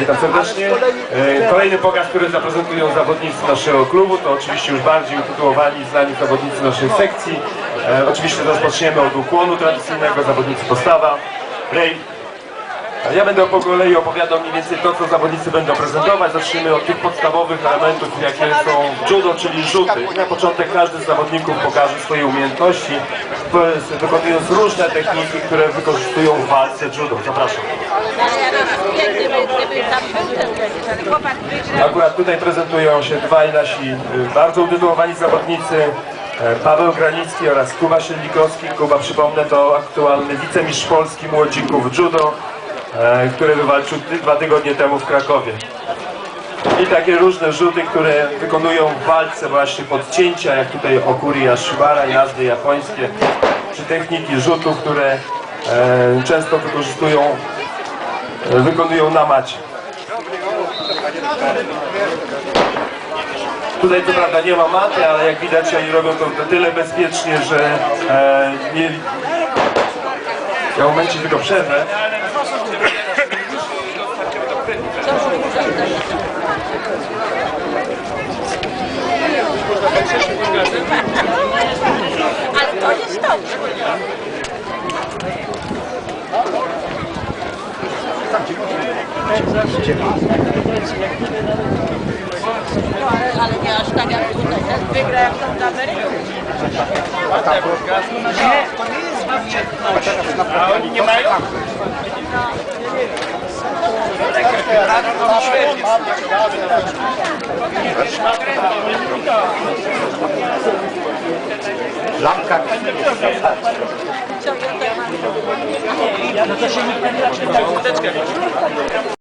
Witam serdecznie. E, Kolejny pokaz, który zaprezentują zawodnicy naszego klubu, to oczywiście już bardziej utytułowani, znani zawodnicy naszej sekcji. E, Oczywiście rozpoczniemy od ukłonu tradycyjnego, zawodnicy postawa, rej. Ja będę po kolei opowiadał mniej więcej to, co zawodnicy będą prezentować. Zacznijmy od tych podstawowych elementów, jakie są judo, czyli rzuty. Na początek każdy z zawodników pokaże swoje umiejętności, wykonując różne techniki, które wykorzystują w walce judo. Zapraszam. Akurat tutaj prezentują się dwaj nasi y, bardzo utytułowani zawodnicy. e, Paweł Granicki oraz Kuba Siedlikowski. Kuba, przypomnę, to aktualny wicemistrz Polski młodzików judo, który wywalczył dwa tygodnie temu w Krakowie. I takie różne rzuty, które wykonują w walce właśnie podcięcia, jak tutaj okuri ashibara, jazdy japońskie, czy techniki rzutów, które e, często wykorzystują, e, wykonują na macie. Tutaj co prawda nie ma maty, ale jak widać oni robią to tyle bezpiecznie, że e, nie... Ja momencie tylko przerwę. Ale to jest dobrze. No, ale, ale nie aż tak jak tutaj. Wygra jak tam w Ameryce. A oni nie mają? Co ja to mam?